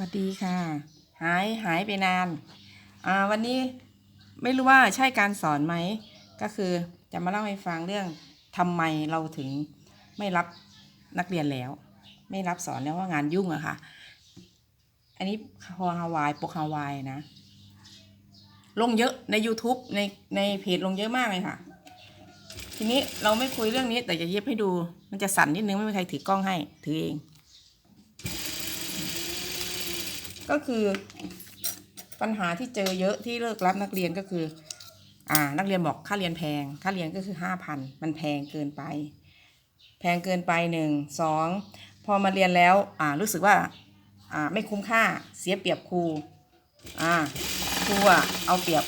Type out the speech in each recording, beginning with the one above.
วัสดีค่ะ หายหายไปนานอ่าวันนี้ไม่รู้ว่าใช่การสอนไหม ก็คือจะมาเล่าให้ฟังเรื่องทำไมเราถึงไม่รับนักเรียนแล้ว ไม่รับสอนแล้วว่างานยุ่งอะค่ะ อันนี้ฮอฮาวายปกฮาวายนะ ลงเยอะใน YouTube ในในเพจลงเยอะมากเลยค่ะ ทีนี้เราไม่คุยเรื่องนี้แต่จะเย็บให้ดู มันจะสั่นนิดนึงไม่มีใครถือกล้องให้ถือเอง ก็คือปัญหาที่เจอเยอะที่เลิกรับนักเรียนก็คือ อ่า นักเรียนบอกค่าเรียนแพง ค่าเรียนก็คือห้าพันมันแพงเกินไป แพงเกินไปหนึ่งสองพอมาเรียนแล้วอ่ารู้สึกว่าอ่าไม่คุ้มค่าเสียเปรียบครูอ่าครูอะเอาเปรียบ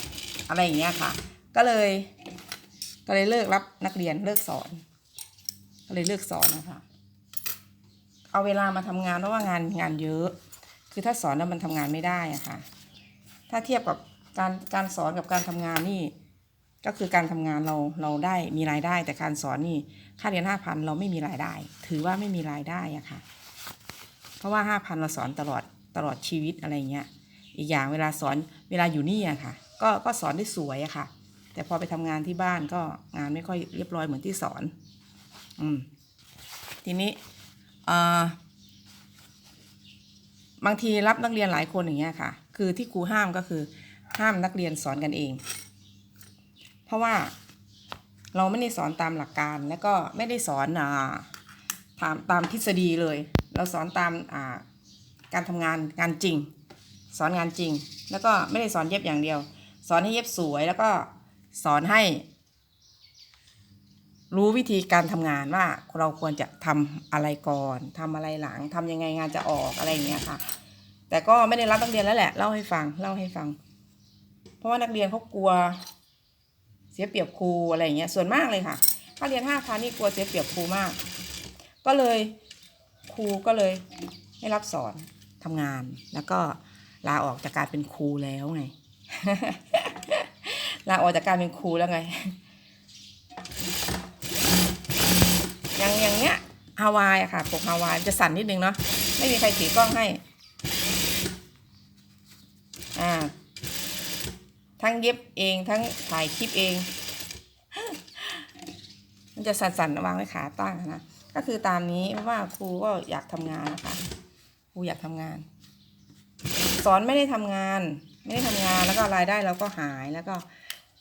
อะไรอย่างเงี้ยค่ะ ก็เลย ก็เลยเลิกรับนักเรียนเลิกสอน ก็เลยเลิกสอนนะคะ เอาเวลามาทำงานเพราะว่างานงานเยอะ คือถ้าสอนแล้วมันทำงานไม่ได้อะค่ะ ถ้าเทียบกับการการสอนกับการทำงานนี่ ก็คือการทำงานเราเราได้มีรายได้ แต่การสอนนี่ค่าเรียนห้าพันเราไม่มีรายได้ ถือว่าไม่มีรายได้อะค่ะ เพราะว่าห้าพันเราสอนตลอดตลอดชีวิตอะไรเงี้ย อีกอย่างเวลาสอนเวลาอยู่นี่อะค่ะ ก็ก็สอนได้สวยอะค่ะ แต่พอไปทำงานที่บ้านก็งานไม่ค่อยเรียบร้อยเหมือนที่สอน อืม ทีนี้อ่า บางทีรับนักเรียนหลายคนอย่างเงี้ยค่ะ คือที่ครูห้ามก็คือ ห้ามนักเรียนสอนกันเอง เพราะว่าเราไม่ได้สอนตามหลักการแล้วก็ไม่ได้สอนอ่าตามตามทฤษฎีเลย เราสอนตามอ่าการทำงานงานจริง สอนงานจริง แล้วก็ไม่ได้สอนเย็บอย่างเดียว สอนให้เย็บสวยแล้วก็สอนให้ รู้วิธีการทำงานว่าเราควรจะทำอะไรก่อนทำอะไรหลังทำยังไงงานจะออกอะไรอย่างเงี้ยค่ะ แต่ก็ไม่ได้รับนักเรียนแล้วแหละเล่าให้ฟังเล่าให้ฟัง เพราะว่านักเรียนเขากลัว เสียเปรียบครูอะไรอย่างเงี้ยส่วนมากเลยค่ะ ถ้าเรียนห้าพันนี่กลัวเสียเปรียบครูมาก ก็เลยครูก็เลยไม่รับสอนทำงาน แล้วก็ลาออกจากการเป็นครูแล้วไงลาออกจากการเป็นครูแล้วไง อย่างอย่างเนี้ยฮาวายอะค่ะปกฮาวายจะสั่นนิดนึงเนาะไม่มีใครถือกล้องให้อ่าทั้งเย็บเองทั้งถ่ายคลิปเอง มันจะสั่นๆวางไว้ขาตั้งนะก็คือตามนี้เพราะว่าครูก็อยากทำงานนะคะครูอยากทำงาน สอนไม่ได้ทำงาน ไม่ได้ทำงานแล้วก็รายได้เราก็หายแล้วก็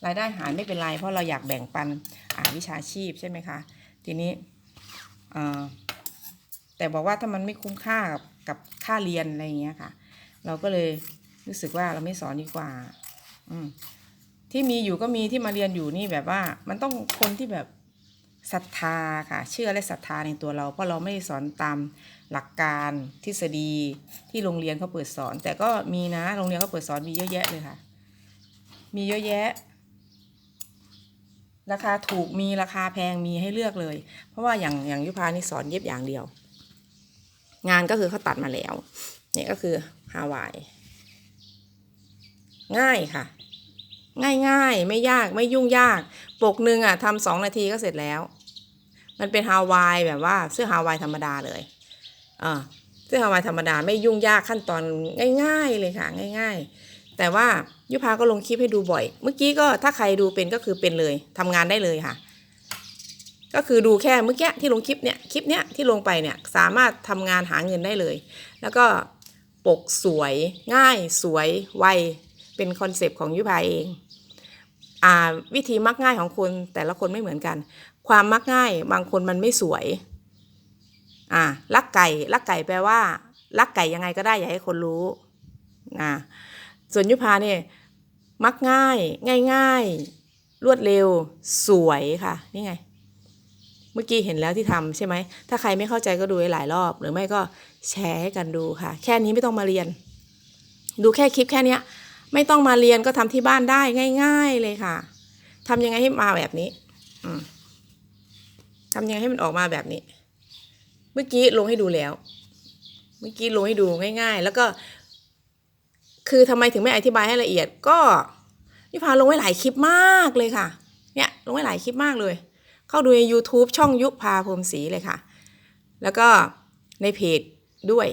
รายได้หายไม่เป็นไร เพราะเราอยากแบ่งปันอาวิชาชีพใช่ไหมคะ ทีนี้ แต่บอกว่าถ้ามันไม่คุ้มค่ากับกับค่าเรียนอะไรอย่างเงี้ยค่ะ เราก็เลยรู้สึกว่าเราไม่สอนดีกว่า อืมที่มีอยู่ก็มีที่มาเรียนอยู่นี่แบบว่า มันต้องคนที่แบบศรัทธาค่ะ เชื่อและศรัทธาในตัวเรา เพราะเราไม่ได้สอนตามหลักการทฤษฎีที่โรงเรียนเขาเปิดสอน แต่ก็มีนะโรงเรียนเขาเปิดสอนมีเยอะแยะเลยค่ะ มีเยอะแยะ ราคาถูกมีราคาแพงมีให้เลือกเลย เพราะว่าอย่างอย่างยุพานี่สอนเย็บอย่างเดียว งานก็คือเขาตัดมาแล้ว เนี่ยก็คือฮาวาย ง่ายค่ะ ง่ายง่ายไม่ยากไม่ยุ่งยาก ปกหนึ่งอะทำสองนาทีก็เสร็จแล้ว มันเป็นฮาวายแบบว่าเสื้อฮาวายธรรมดาเลยอ่าเสื้อฮาวายธรรมดาไม่ยุ่งยากขั้นตอนง่าย ๆ เลยค่ะ ง่าย ๆ แต่ว่ายุพาก็ลงคลิปให้ดูบ่อย เมื่อกี้ก็ถ้าใครดูเป็นก็คือเป็นเลยทำงานได้เลยค่ะ ก็คือดูแค่เมื่อกี้ที่ลงคลิปเนี่ยคลิปเนี้ยที่ลงไปเนี่ยสามารถทำงานหาเงินได้เลย แล้วก็ปกสวยง่ายสวยไวเป็นคอนเซปต์ของยุพาเองอ่าวิธีมักง่ายของคนแต่ละคนไม่เหมือนกัน ความมักง่ายบางคนมันไม่สวยอ่าลักไก่ลักไก่แปลว่าลักไก่ยังไงก็ได้อย่าให้คนรู้อ่า ส่วนยุพาเนี่ยมักง่าย ง่ายๆ รวดเร็วสวยค่ะ นี่ไง เมื่อกี้เห็นแล้วที่ทำใช่ไหม ถ้าใครไม่เข้าใจก็ดูหลายรอบ หรือไม่ก็แชร์ให้กันดูค่ะ แค่นี้ไม่ต้องมาเรียน ดูแค่คลิปแค่เนี้ยไม่ต้องมาเรียนก็ทำที่บ้านได้ง่าย ๆเลยค่ะทำยังไงให้มาแบบนี้อืมทำยังไงให้มันออกมาแบบนี้ เมื่อกี้ลงให้ดูแล้ว เมื่อกี้ลงให้ดูง่าย ๆ แล้วก็ คือทำไมถึงไม่อธิบายให้ละเอียด ก็นิพาลงไว้หลายคลิปมากเลยค่ะ เนี่ยลงไว้หลายคลิปมากเลย เข้าดูใน YouTube ช่องยุพาพรมศรีเลยค่ะ แล้วก็ในเพจด้วย